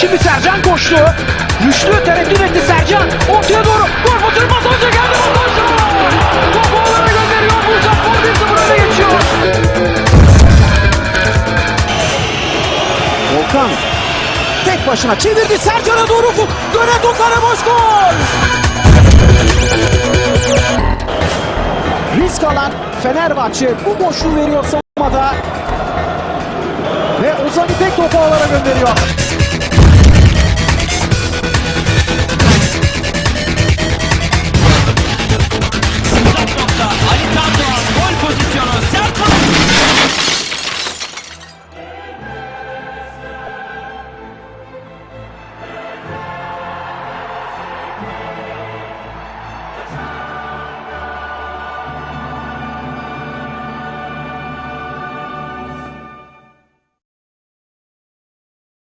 Şimdi Sercan koştu. Güçlü tereddüt etti Sercan. Ortaya doğru. Gol pozisyonu Masonca geldi. Masonca. Topu ağlara gönderiyor. Bursa Spor 1-0 öne geçiyor. Volkan tek başına çevirdi Sercan'a doğru ufuk. Dönen Dokan'a boş gol. Risk alan Fenerbahçe bu boşluğu veriyor savunmada. Ve Ozan İpek topu ağlara gönderiyor.